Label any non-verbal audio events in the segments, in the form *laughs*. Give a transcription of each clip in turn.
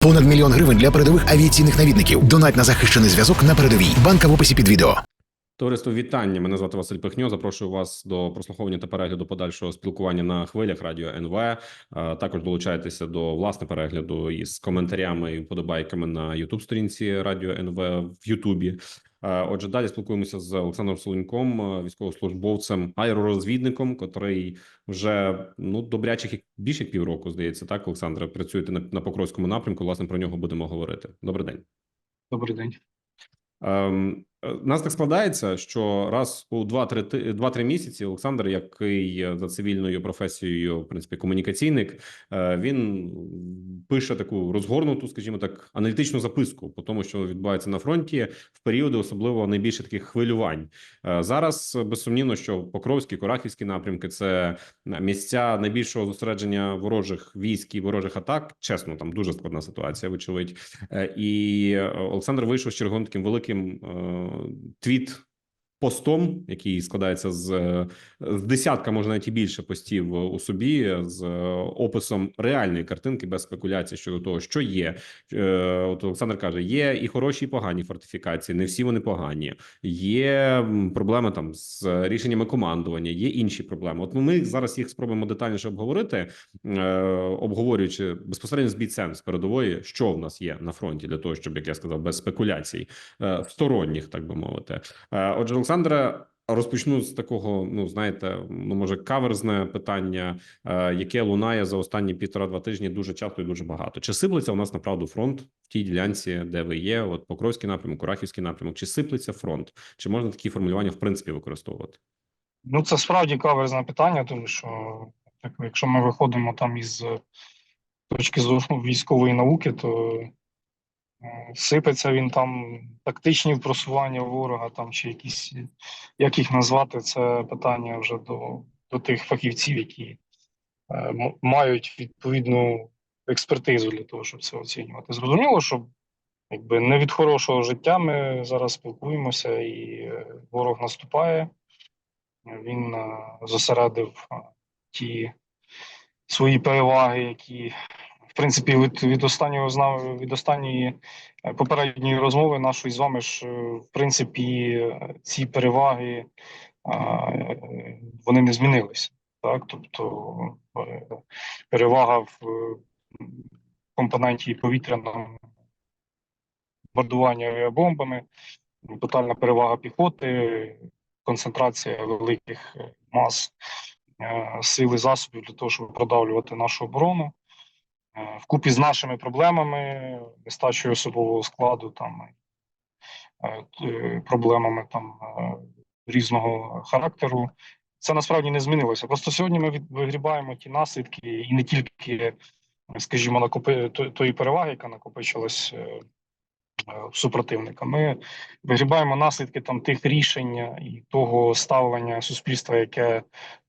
Понад мільйон гривень для передових авіаційних навідників. Донать на захищений зв'язок на передовій. Банка в описі під відео. Товариство, вітання. Мене звати Василь Пихньо. Запрошую вас до прослуховування та перегляду подальшого спілкування на хвилях радіо НВ. Також долучайтеся до власне перегляду із коментарями і вподобайками на Ютуб сторінці Радіо НВ в Ютубі. Е, Отже, далі спілкуємося з Олександром Солоньком, е, військовослужбовцем, аеророзвідником, котрий вже ну добрячих більше як півроку, здається, так, Олександре, працюєте на, на Покровському напрямку. Власне про нього будемо говорити. Добрий день. Добрий день. Ем, нас так складається, що раз у 2-3 місяці Олександр, який е, за цивільною професією, в принципі, комунікаційник, е, він пише таку розгорнуту, скажімо так, аналітичну записку по тому, що відбувається на фронті в періоди, особливо найбільше таких хвилювань. Е, Зараз е, безсумнівно, що Покровські, Корахівські напрямки це місця найбільшого зосередження ворожих військ і ворожих атак. Чесно, там дуже складна ситуація, вочевидь. Е, І е, Олександр вийшов з черговим таким великим е, твіт. Постом, який складається з, е, з десятка, може навіть і більше постів у собі, з е, описом реальної картинки без спекуляцій щодо того, що є. Е, От Олександр каже: є і хороші, і погані фортифікації. Не всі вони погані. Є проблеми там з рішеннями командування, є інші проблеми. От ми зараз їх спробуємо детальніше обговорити, е, обговорюючи безпосередньо з бійцем з передової, що в нас є на фронті для того, щоб як я сказав, без спекуляцій е, сторонніх, так би мовити. Е, Отже, Олександре. Розпочну з такого, ну знаєте, ну може каверзне питання, е, яке лунає за останні півтора-два тижні дуже часто і дуже багато. Чи сиплеться у нас направду фронт в тій ділянці, де ви є? От Покровський напрямок, Курахівський напрямок, чи сиплеться фронт? Чи можна такі формулювання в принципі використовувати? Ну, це справді каверзне питання, тому що якщо ми виходимо там із точки зору військової науки, то сипеться він там тактичні просування ворога, там чи якісь, як їх назвати, це питання вже до, до тих фахівців, які е, мають відповідну експертизу для того, щоб це оцінювати. Зрозуміло, що якби не від хорошого життя ми зараз спілкуємося, і е, ворог наступає. Він е, зосередив е, ті свої переваги, які принципі від, від останнього від останньої е, попередньої розмови нашої з вами ж е, в принципі ці переваги е, вони не змінилися. Так, тобто перевага в компоненті повітряного бомбардування авіабомбами, тотальна перевага піхоти, концентрація великих мас е, сил засобів для того, щоб продавлювати нашу оборону. Вкупі з нашими проблемами, нестачею особового складу, там е, е, проблемами там е, різного характеру. Це насправді не змінилося. Просто сьогодні ми вигрібаємо ті наслідки, і не тільки, скажімо, накопи тої переваги, яка накопичилась супротивника. Ми вигрібаємо наслідки там тих рішень і того ставлення суспільства, яке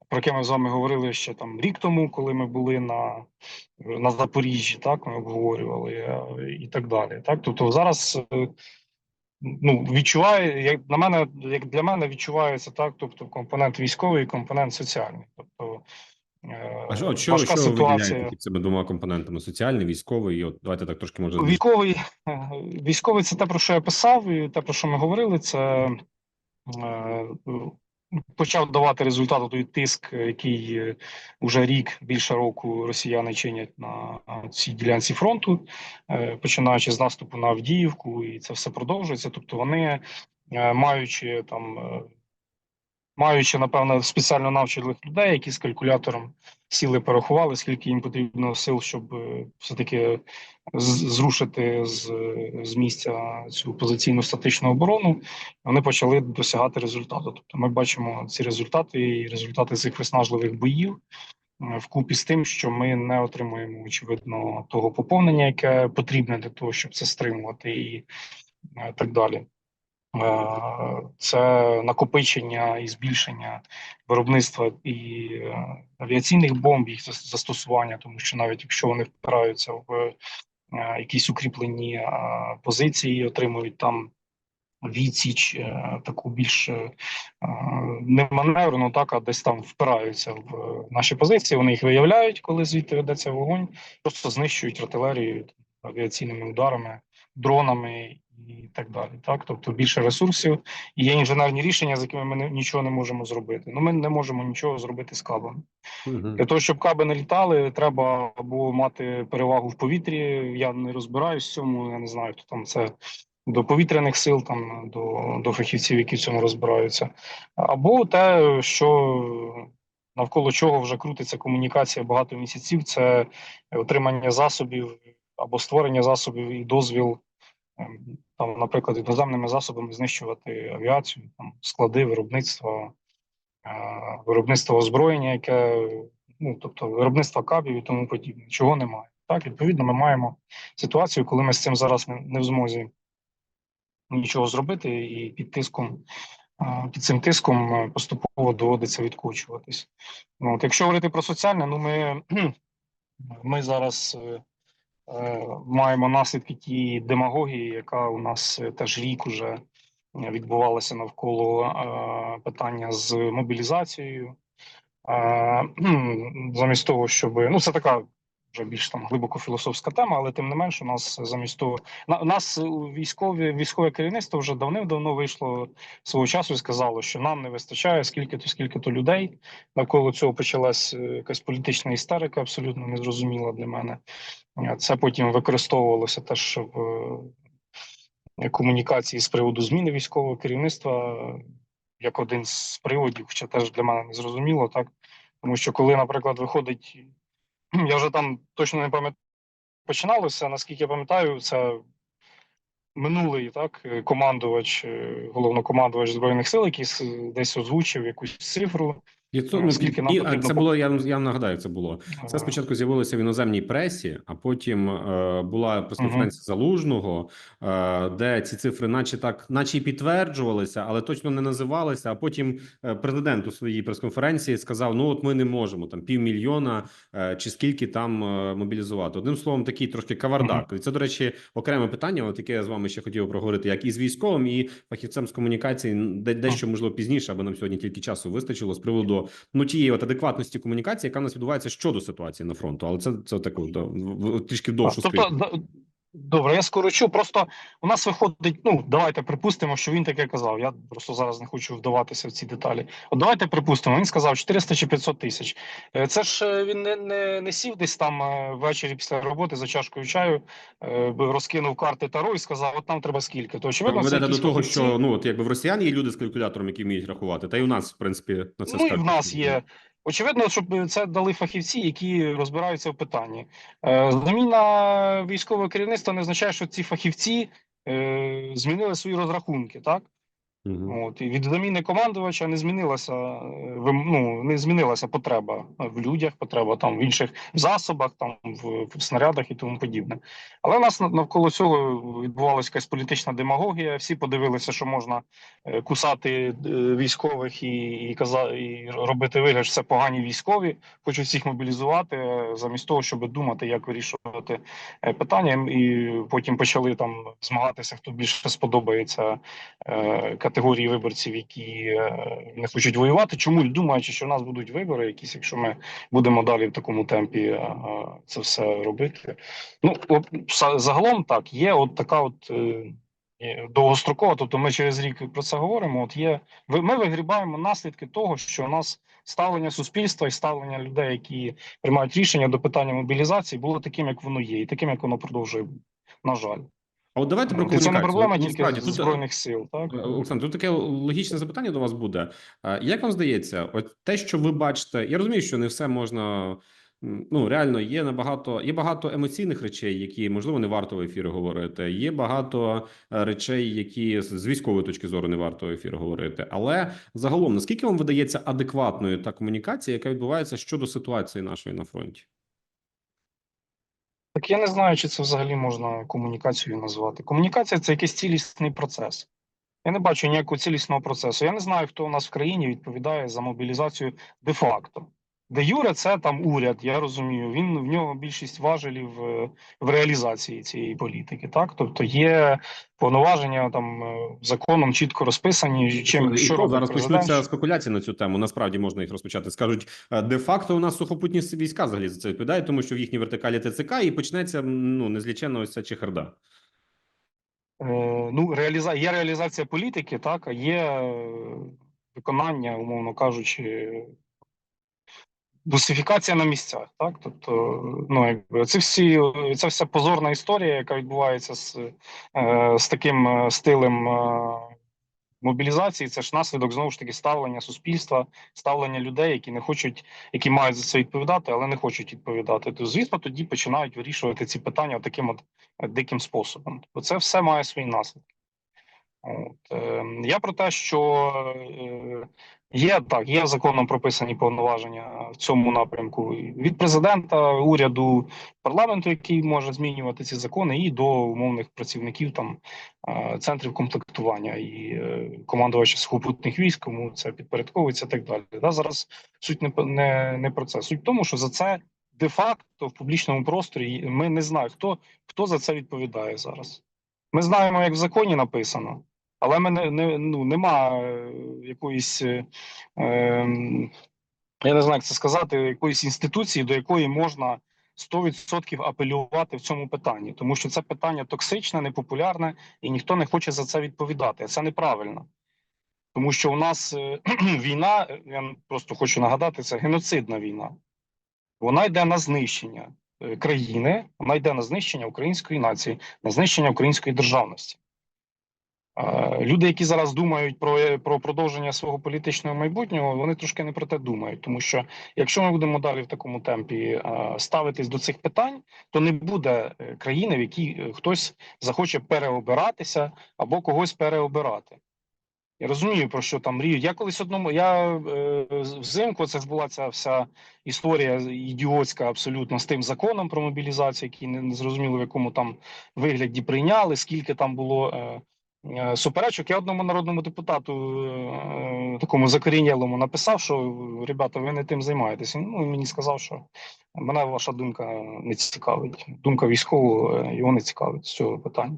про яке ми з вами говорили ще там рік тому, коли ми були на, на Запоріжжі, так ми обговорювали е, і так далі. Так, тобто зараз. е, Ну, відчуває, як на мене, як для мене відчувається так, тобто компонент військовий і компонент соціальний. Тобто е, А що, що, важка що ситуація. цими двома компонентами: соціальний, військовий? І от давайте так трошки може Військовий, військовий це те, про що я писав, і те, про що ми говорили, це почав давати результат той тиск, який е, уже рік, більше року росіяни чинять на цій ділянці фронту, е, починаючи з наступу на Авдіївку, і це все продовжується. Тобто вони, е, маючи там, е, маючи, напевно, спеціально навчених людей, які з калькулятором сіли порахували, скільки їм потрібно сил, щоб е, все-таки зрушити з, з місця цю позиційну статичну оборону, вони почали досягати результату. Тобто ми бачимо ці результати і результати цих виснажливих боїв е, вкупі з тим, що ми не отримуємо очевидно того поповнення, яке потрібне для того, щоб це стримувати, і е, так далі. Е, Це накопичення і збільшення виробництва і авіаційних бомб, їх застосування, тому що навіть якщо вони впираються в якісь укріплені е, позиції, отримують там відсіч, е, таку більш е, не маневрену, так а десь там впираються в е, наші позиції. Вони їх виявляють, коли звідти ведеться вогонь, просто знищують артилерію авіаційними ударами, дронами і так далі. Так, тобто більше ресурсів і є інженерні рішення, з якими ми не- нічого не можемо зробити. Ну ми не можемо нічого зробити з кабами. Мгм. Для того, щоб каби не літали, треба або мати перевагу в повітрі. Я не розбираюсь в цьому, я не знаю, хто там це до повітряних сил, там до, до фахівців, які в цьому розбираються, або те, що навколо чого вже крутиться комунікація багато місяців, це отримання засобів або створення засобів і дозвіл. Там, наприклад, іноземними засобами знищувати авіацію, там склади виробництва, е, виробництво озброєння, яке ну тобто виробництва кабів і тому подібне, чого немає. Так, відповідно, ми маємо ситуацію, коли ми з цим зараз не, в змозі нічого зробити, і під тиском, а, під цим тиском е, поступово доводиться відкочуватись. Ну, от, якщо говорити про соціальне, ну ми, *clears throat* ми зараз е, е, маємо наслідки тієї демагогії, яка у нас е, теж рік уже відбувалася навколо е, питання з мобілізацією. Е, *clears throat* замість того, щоб ну це така вже більш там глибоко філософська тема, але тим не менш, у нас замість того на нас військові військове керівництво вже давним-давно вийшло свого часу і сказало, що нам не вистачає скільки то скільки то людей. Навколо цього почалась е, якась політична істерика, абсолютно незрозуміла для мене. Е, Це потім використовувалося теж в е, комунікації з приводу зміни військового керівництва як один з приводів, хоча теж для мене не зрозуміло, так тому що коли, наприклад, виходить, *clears throat* я вже там точно не пам'ятаю, починалося. Наскільки я пам'ятаю, це минулий так е, командувач, е, головнокомандувач збройних сил, який десь озвучив якусь цифру. І ну, Скільки нам і, потрібно це було, я, я вам нагадаю, це було. Це спочатку з'явилося в іноземній пресі, а потім е, була прес-конференція Залужного, е, де ці цифри, наче так, наче й підтверджувалися, але точно не називалися. А потім е, президент у своїй прес-конференції сказав: ну от ми не можемо там півмільйона е, чи скільки там е, мобілізувати. Одним словом, такий трошки кавардак. І це, до речі, окреме питання, от яке я з вами ще хотів проговорити, як і з військовим, і фахівцем з комунікації, де дещо можливо пізніше, аби нам сьогодні тільки часу вистачило з приводу ну тієї от адекватності комунікації, яка в нас відбувається щодо ситуації на фронту, але це це в- трішки довше. Тобто, добре, я скорочу. Просто у нас виходить. Ну давайте припустимо, що він таке казав. Я просто зараз не хочу вдаватися в ці деталі. От давайте припустимо. Він сказав 400 чи 500 тисяч. Е, Це ж е, він не, не, не сів десь там е, ввечері після роботи за чашкою чаю, розкинув карти Таро і сказав: от нам треба скільки. То Ви очевидно, це до того, фахівці. що ну от якби в росіян є люди з калькулятором, які вміють рахувати, та й у нас, в принципі, на це Ну і в нас є. Очевидно, щоб це дали фахівці, які розбираються в питанні. Е, Заміна військового керівництва не означає, що ці фахівці е, змінили свої розрахунки, так? Мгм. От і від заміни командувача не змінилася е, ну, не змінилася потреба в людях, потреба там в інших засобах, там в, в снарядах і тому подібне. Але в нас навколо цього відбувалася якась політична демагогія. Всі подивилися, що можна е, кусати е, військових і, і каза і робити вигляд, що це погані військові, хочуть всіх мобілізувати, замість того, щоб думати, як вирішувати питання, і потім почали там змагатися, хто більше сподобається е, категорії виборців, які е, не хочуть воювати. Чому думаючи, що в нас будуть вибори, якісь, якщо ми будемо далі в такому темпі е, е, це все робити. Ну от, загалом так є, от така от. Довгострокова, тобто ми через рік про це говоримо. От є ми вигрібаємо наслідки того, що у нас ставлення суспільства і ставлення людей, які приймають рішення до питання мобілізації, було таким, як воно є, і таким, як воно продовжує бути. На жаль, А от давайте про І це не комунікацію. проблема От, тільки насправді, тут, збройних сил. Так Е, Олександр, тут таке логічне запитання до вас буде. Е, Як вам здається, от те, що ви бачите, я розумію, що не все можна. Ну, реально, є набагато, є багато емоційних речей, які можливо не варто в ефірі говорити. Є багато е, речей, які з військової точки зору не варто в ефірі говорити. Але загалом, наскільки вам видається адекватною та комунікація, яка відбувається щодо ситуації нашої на фронті? Так я не знаю, чи це взагалі можна комунікацією назвати. Комунікація це якийсь цілісний процес. Я не бачу ніякого цілісного процесу. Я не знаю, хто у нас в країні відповідає за мобілізацію де-факто. Де Юре це там уряд, я розумію. Він в нього більшість важелів е, в реалізації цієї політики. Так, тобто є повноваження там е, законом чітко розписані. Чим і що робить зараз президент, почнуться спекуляції на цю тему. Насправді можна їх розпочати. Скажуть, е, де-факто у нас сухопутні війська взагалі за це відповідають, тому що в їхній вертикалі ТЦК і почнеться ну незліченна ось ця чехарда. Е, ну, реаліза... є реалізація політики, так, а є виконання, умовно кажучи, русифікація на місцях. Так? Тобто, ну, якби це всі ця вся позорна історія, яка відбувається з, е, з таким е, стилем е, мобілізації, це ж наслідок знову ж таки ставлення суспільства, ставлення людей, які не хочуть, які мають за це відповідати, але не хочуть відповідати. То звісно, тоді починають вирішувати ці питання таким от диким способом. Тобто це все має свої наслідки. От, е, я про те, що е, є так, є законом прописані повноваження в цьому напрямку від президента, уряду, парламенту, який може змінювати ці закони, і до умовних працівників там е, центрів комплектування і е, командувача сухопутних військ, кому це підпорядковується, і так далі. Да, зараз суть не, не, не про це. Суть в тому, що за це де-факто в публічному просторі ми не знаємо, хто, хто за це відповідає зараз. Ми знаємо, як в законі написано, але ми не, ну, нема е, якоїсь, е, ем, я не знаю, як це сказати, якоїсь інституції, до якої можна 100% апелювати в цьому питанні, тому що це питання токсичне, непопулярне, і ніхто не хоче за це відповідати. Це неправильно. Тому що у нас е, *clears throat* війна, е, я просто хочу нагадати, це геноцидна війна. Вона йде на знищення країни, вона йде на знищення української нації, на знищення української державності. Люди, які зараз думають про, про продовження свого політичного майбутнього, вони трошки не про те думають. Тому що якщо ми будемо далі в такому темпі ставитись до цих питань, то не буде е, країни, в якій е, хтось захоче переобиратися або когось переобирати. Я розумію, про що там мріють. Я колись одному, я е, взимку, це ж була ця вся історія ідіотська абсолютно з тим законом про мобілізацію, який не, не зрозуміло в якому там вигляді прийняли, скільки там було е, суперечок. Я одному народному депутату, е, такому закорінілому, написав, що ребята, ви не тим займаєтеся. Ну, він мені сказав, що мене ваша думка не цікавить. Думка військового е, його не цікавить з цього питання.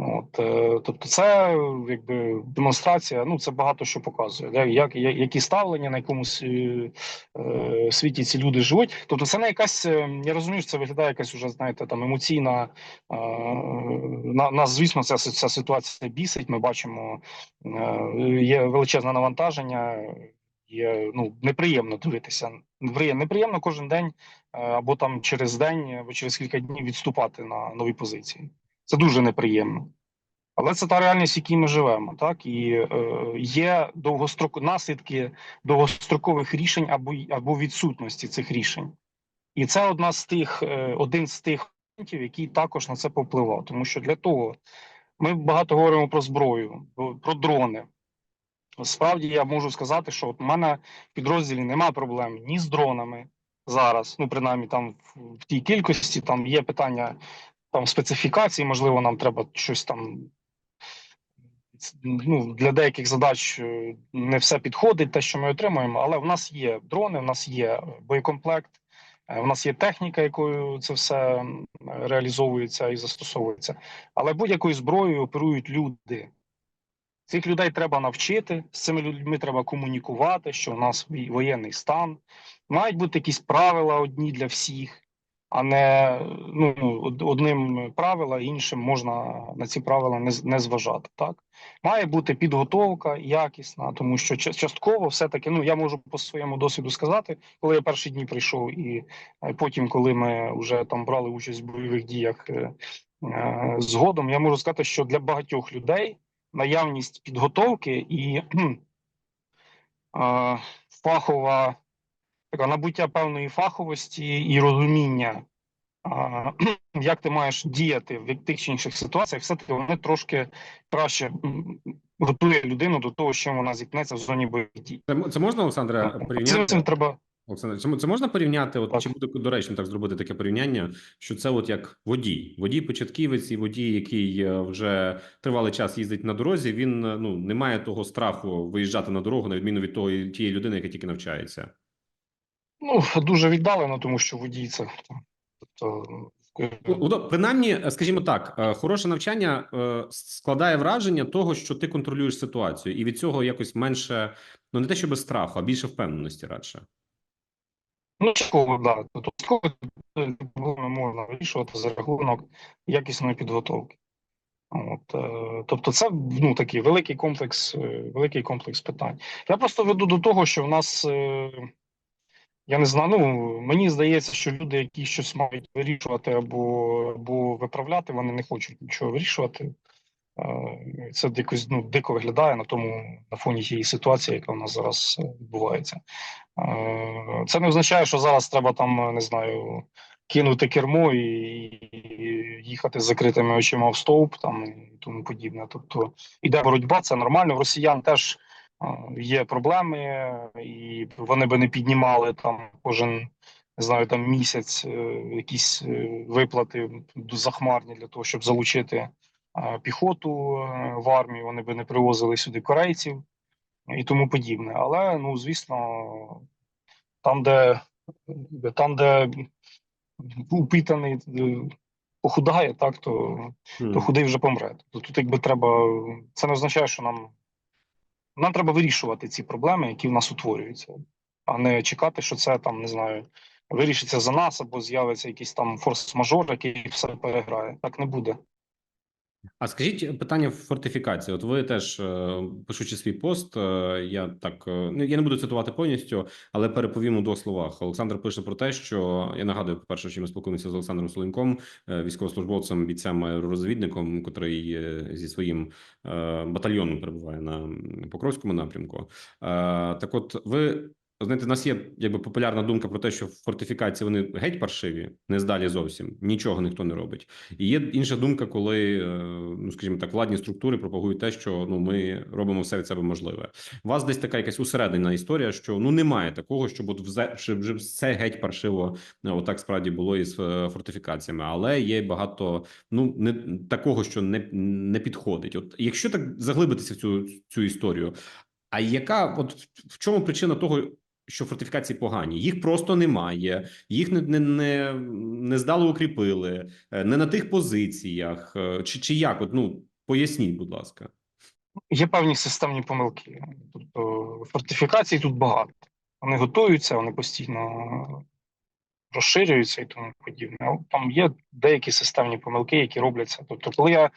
От, е, тобто, це якби демонстрація. Ну це багато що показує. Да? Як які ставлення на якомусь е, е, світі ці люди живуть. Тобто, це не якась. е, Я розумію, що це виглядає якась уже, знаєте, там емоційна. Е, на, нас, звісно, ця, ця ситуація бісить. Ми бачимо, е, є величезне навантаження. Є ну неприємно дивитися. Неприємно, кожен день або там через день, або через кілька днів відступати на нові позиції. Це дуже неприємно. Але це та реальність, в якій ми живемо, так і е, є довгострок наслідки довгострокових рішень або або відсутності цих рішень, і це одна з тих, е, один з тих моментів, який також на це повпливав. Тому що для того ми багато говоримо про зброю, про- дрони. Справді я можу сказати, що от у мене в підрозділі немає проблем ні з дронами зараз. Ну, принаймні, там в тій кількості там є питання там специфікації, можливо, нам треба щось там. Ну, для деяких задач е, не все підходить, те, що ми отримуємо, але в нас є дрони, в нас є боєкомплект, е, в нас є техніка, якою це все реалізовується і застосовується. Але будь-якою зброєю оперують люди. Цих людей треба навчити, з цими людьми треба комунікувати, що в нас воєнний стан. Мають бути якісь правила одні для всіх, а не ну, одним правила, іншим можна на ці правила не, не зважати. Так має бути підготовка якісна, тому що частково все-таки, ну я можу по своєму досвіду сказати, коли я перші дні прийшов, і е, потім, коли ми вже там брали участь в бойових діях е, е, згодом, я можу сказати, що для багатьох людей наявність підготовки і фахова набуття певної фаховості і розуміння, *clears throat* як ти маєш діяти в тих чи інших ситуаціях, все-таки вони трошки краще готує людину до того, чим вона зіткнеться в зоні бойових дій. Це, це можна, Олександре, Цим, порівняти? цим треба Олександр, це, це можна порівняти? От Так. чи буде доречно так зробити таке порівняння? Що це от як водій, водій початківець і водій, який е, вже тривалий час їздить на дорозі. Він е, ну не має того страху виїжджати на дорогу, на відміну від того тієї людини, яка тільки навчається. Ну, дуже віддалено, тому що водій це тобто, Ну, принаймні, е, скажімо так, е, хороше навчання е, складає враження того, що ти контролюєш ситуацію, і від цього якось менше, ну не те, що без страху, а більше впевненості радше. Ну, частково, да. Тобто проблеми можна вирішувати за рахунок якісної підготовки. От, е, тобто, це ну такий великий комплекс, е, великий комплекс питань. Я просто веду до того, що в нас е, я не знаю. Ну мені здається, що люди, які щось мають вирішувати або, або виправляти, вони не хочуть нічого вирішувати. Е, Це якось ну, дико виглядає на тому на фоні тієї ситуації, яка в нас зараз е, відбувається. Е, Це не означає, що зараз треба там, не знаю, кинути кермо і їхати з закритими очима в стовп там і тому подібне. Тобто іде боротьба, це нормально. Росіян теж є проблеми, і вони би не піднімали там кожен. Не знаю, там місяць е, якісь е, виплати захмарні для того, щоб залучити е, піхоту в армію. Вони би не привозили сюди корейців і тому подібне. Але ну звісно, там, де там, де упитаний похудає, так то, то худий вже помре. Тобто тут якби треба. Це не означає, що нам, нам треба вирішувати ці проблеми, які в нас утворюються, а не чекати, що це там не знаю. Вирішиться за нас або з'явиться якийсь там форс-мажор, який все переграє. Так не буде. А скажіть питання фортифікації. От ви теж е, пишучи свій пост, е, я так е, ну я не буду цитувати повністю, але переповім у двох словах. Олександр пише про те, що я нагадую, по перше, що ми спілкуємося з Олександром Солоньком, е, військовослужбовцем, бійцем аеророзвідником, котрий е, зі своїм е, батальйоном перебуває на Покровському напрямку. Е, Так, от ви. Знаєте, у нас є якби популярна думка про те, що фортифікації вони геть паршиві, не здалі зовсім нічого ніхто не робить. І є інша думка, коли е, ну скажімо так, владні структури пропагують те, що ну ми робимо все від себе можливе. У вас десь така якась усередина історія, що ну немає такого, щоб от щоб вже все геть паршиво е, отак справді було із е, фортифікаціями, але є багато ну не такого, що не, не підходить. От якщо так заглибитися в цю цю історію. А яка от в чому причина того, що фортифікації погані? Їх просто немає, їх не не, не, не здало укріпили, е, не на тих позиціях. е, Чи, чи як? От, ну поясніть, будь ласка. Є певні системні помилки. Тобто фортифікацій тут багато. Вони готуються, вони постійно розширюються і тому подібне. Там є деякі системні помилки, які робляться. Тобто, коли я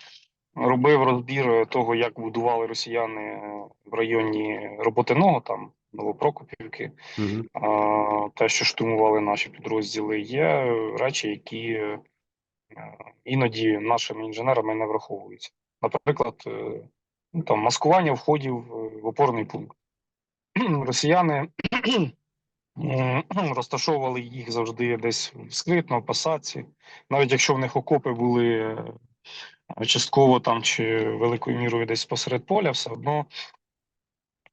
робив розбір того, як будували росіяни в районі Роботиного, там Новопрокопівки, Угу. а, те, що штурмували наші підрозділи, є речі, які е, іноді нашими інженерами не враховуються. Наприклад, е, ну, там маскування входів е, в опорний пункт. *clears throat* Росіяни *clears throat* *clears throat* розташовували їх завжди десь скритно, в посадці. Навіть якщо в них окопи були частково там чи великою мірою десь посеред поля, все одно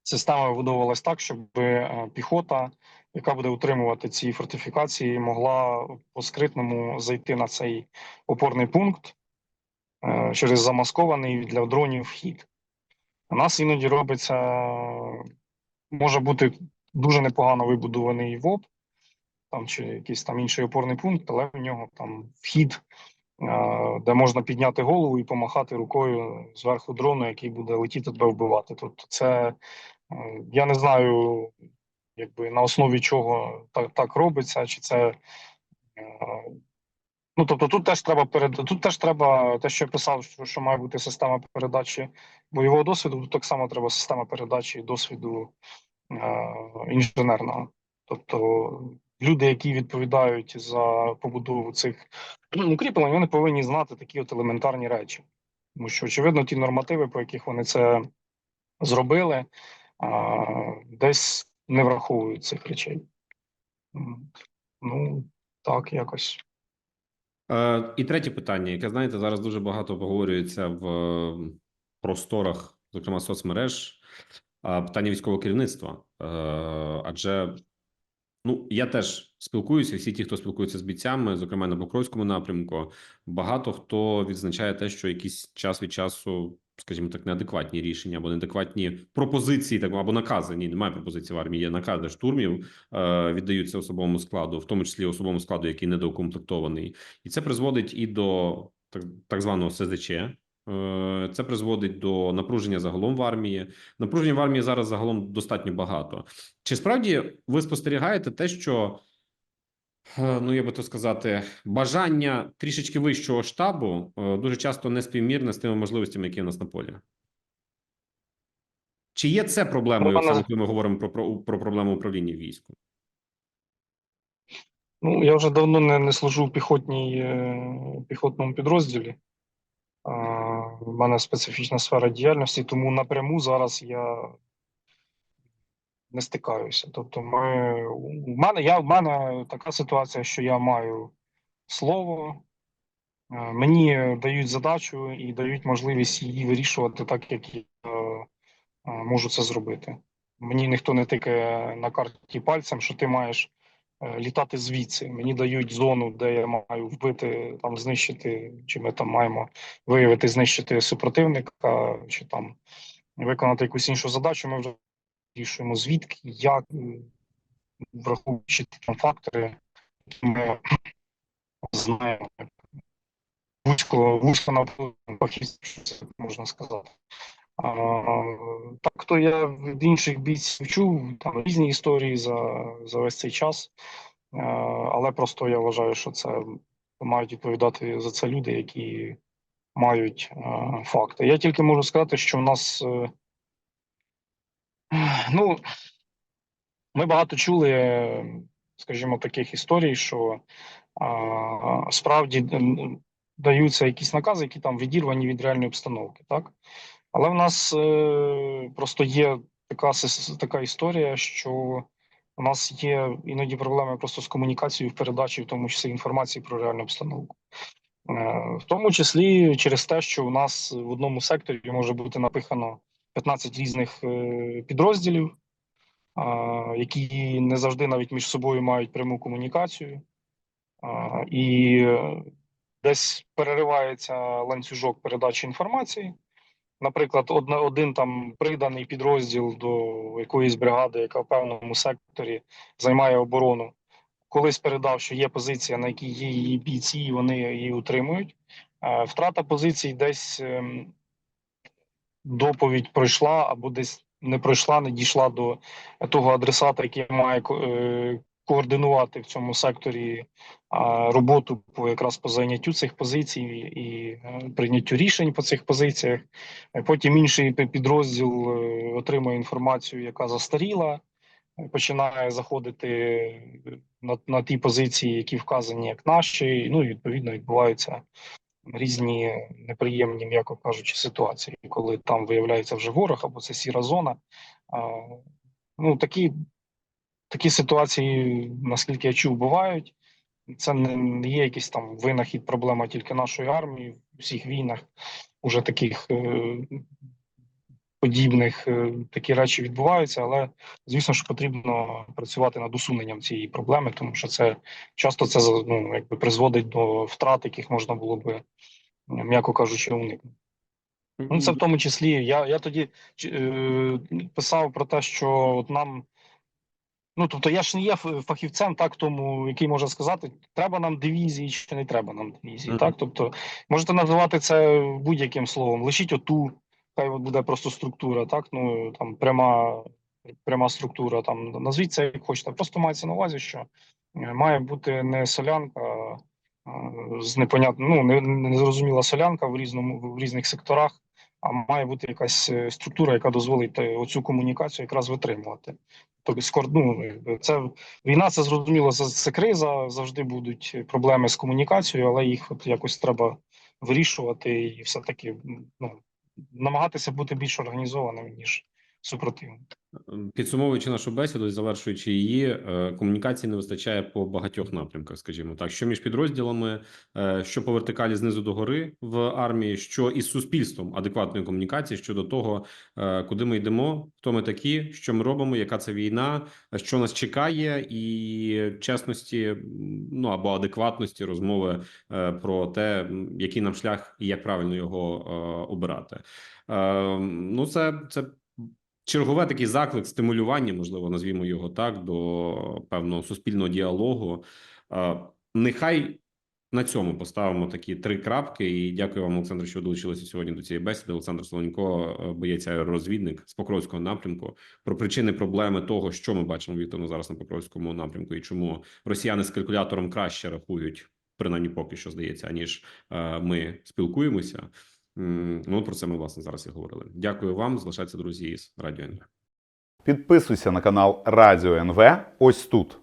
система вибудовувалась так, щоб е, піхота, яка буде утримувати ці фортифікації, могла по скритному зайти на цей опорний пункт е, через замаскований для дронів вхід. У нас іноді робиться, може бути дуже непогано вибудований ВОП, там чи якийсь там інший опорний пункт, але в нього там вхід, е, де можна підняти голову і помахати рукою зверху дрону, який буде летіти тебе вбивати. Тобто, це я не знаю, якби на основі чого так, так робиться, чи це. е, Ну, тобто, тут теж треба перед тут теж треба те, що я писав, що, що має бути система передачі бойового досвіду. Тут так само треба система передачі досвіду е, інженерного. Тобто люди, які відповідають за побудову цих укріплень, вони повинні знати такі от елементарні речі, тому що очевидно, ті нормативи, по яких вони це зробили, е, десь не враховують цих речей. Ну так, якось. Е, і третє питання, яке знаєте, зараз дуже багато обговорюється в просторах, зокрема соцмереж, питання військового керівництва. Е, Адже ну я теж спілкуюся, всі ті, хто спілкується з бійцями, зокрема на Покровському напрямку, багато хто відзначає те, що якийсь час від часу скажімо так, неадекватні рішення або неадекватні пропозиції, так або накази. Ні, немає пропозицій в армії. Є накази штурмів, е, віддаються особовому складу, в тому числі особовому складу, який недоукомплектований, і це призводить і до так, так званого СЗЧ. Е, Це призводить до напруження загалом в армії. Напруження в армії зараз загалом достатньо багато. Чи справді ви спостерігаєте те, що ну я би то сказати, бажання трішечки вищого штабу е, дуже часто не співмірне з тими можливостями, які у нас на полі. Чи є це проблемою, Ну, саме коли ми говоримо про, про, про проблему управління військом? Ну, я вже давно не, не служу в піхотній, е, піхотному підрозділі. В мене специфічна сфера діяльності, тому напряму зараз я не стикаюся. Тобто, ми, у мене, я, в мене така ситуація, що я маю слово, е, мені дають задачу і дають можливість її вирішувати так, як я е, можу це зробити. Мені ніхто не тикає на карті пальцем, що ти маєш е, літати звідси. Мені дають зону, де я маю вбити, там знищити, чи ми там маємо виявити, знищити супротивника, чи там виконати якусь іншу задачу. Ми вже вирішуємо звідки, як, враховуючи ті фактори, які ми *clears throat* знаємо. Вузько, вузько на можна сказати. А, так то я від інших бійців чув там різні історії за, за весь цей час, Е, але просто я вважаю, що це мають відповідати за це люди, які мають е, факти. Я тільки можу сказати, що в нас е, *laughs* ну ми багато чули, е, скажімо, таких історій, що а, справді даються якісь накази, які там відірвані від реальної обстановки, так? Але в нас е, просто є така, така історія, що у нас є іноді проблеми просто з комунікацією в передачі, в тому числі інформації про реальну обстановку. Е, в тому числі через те, що у нас в одному секторі може бути напихано 15 різних е, підрозділів, які не завжди навіть між собою мають пряму комунікацію, і е, десь переривається ланцюжок передачі інформації. Наприклад, одна, один там приданий підрозділ до якоїсь бригади, яка в певному секторі займає оборону, колись передав, що є позиція, на якій є її бійці, і вони її утримують. Е, Втрата позицій десь ем, доповідь пройшла або десь не пройшла, не дійшла до того адресата, який має е, координувати в цьому секторі роботу по якраз по зайняттю цих позицій і е, прийняттю рішень по цих позиціях. Е, Потім інший підрозділ отримує інформацію, яка застаріла, починає заходити на, на ті позиції, які вказані як наші. Ну і відповідно відбуваються різні неприємні, м'яко кажучи, ситуації, коли там виявляється вже ворог або це сіра зона. Ну такі, такі ситуації, наскільки я чув, бувають. Це не є якийсь там винахід, проблема тільки нашої армії. В усіх війнах уже таких е, подібних е, такі речі відбуваються, але звісно ж потрібно працювати над усуненням цієї проблеми, тому що це часто це ну, якби призводить до втрат, яких можна було би, м'яко кажучи, уникнути. Ну, це в тому числі. Я, я тоді е, писав про те, що от нам. Ну, тобто, я ж не є фахівцем, так, тому який може сказати, треба нам дивізії чи не треба нам дивізії. Мгм. Так, тобто, можете називати це будь-яким словом. Лишіть оту, хай буде просто структура, так, ну там пряма, пряма структура. Там назвіть це як хочете. Просто мається на увазі, що е, має бути не солянка з непонятно, ну не, не незрозуміла солянка в різному в різних секторах. А має бути якась е, структура, яка дозволить е, оцю комунікацію якраз витримувати. Тобто, ну, це війна, це зрозуміло, це криза. Завжди будуть проблеми з комунікацією, але їх от якось треба вирішувати і все таки ну, намагатися бути більш організованим ніж супротивник. Підсумовуючи нашу бесіду завершуючи її, е, комунікації не вистачає по багатьох напрямках, скажімо так, що між підрозділами, е, що по вертикалі знизу до гори в армії, що із суспільством адекватної комунікації щодо того, е, куди ми йдемо, хто ми такі, що ми робимо, яка це війна, що нас чекає, і чесності, ну або адекватності розмови про те, який нам шлях і як правильно його обирати. Е, Ну, це це чергове такий заклик стимулювання, можливо, назвімо його так, до певного суспільного діалогу. Нехай на цьому поставимо такі три крапки. І дякую вам, Олександр, що долучилися сьогодні до цієї бесіди. Олександр Солонько, е, боєць аеророзвідник з Покровського напрямку, про причини проблеми того, що ми бачимо Вікторно зараз на Покровському напрямку, і чому росіяни з калькулятором краще рахують, принаймні поки що здається, аніж е, ми спілкуємося. Ну про це ми власне зараз і говорили. Дякую вам. Залишайтеся друзі із радіо НВ. Підписуйся на канал Радіо НВ ось тут.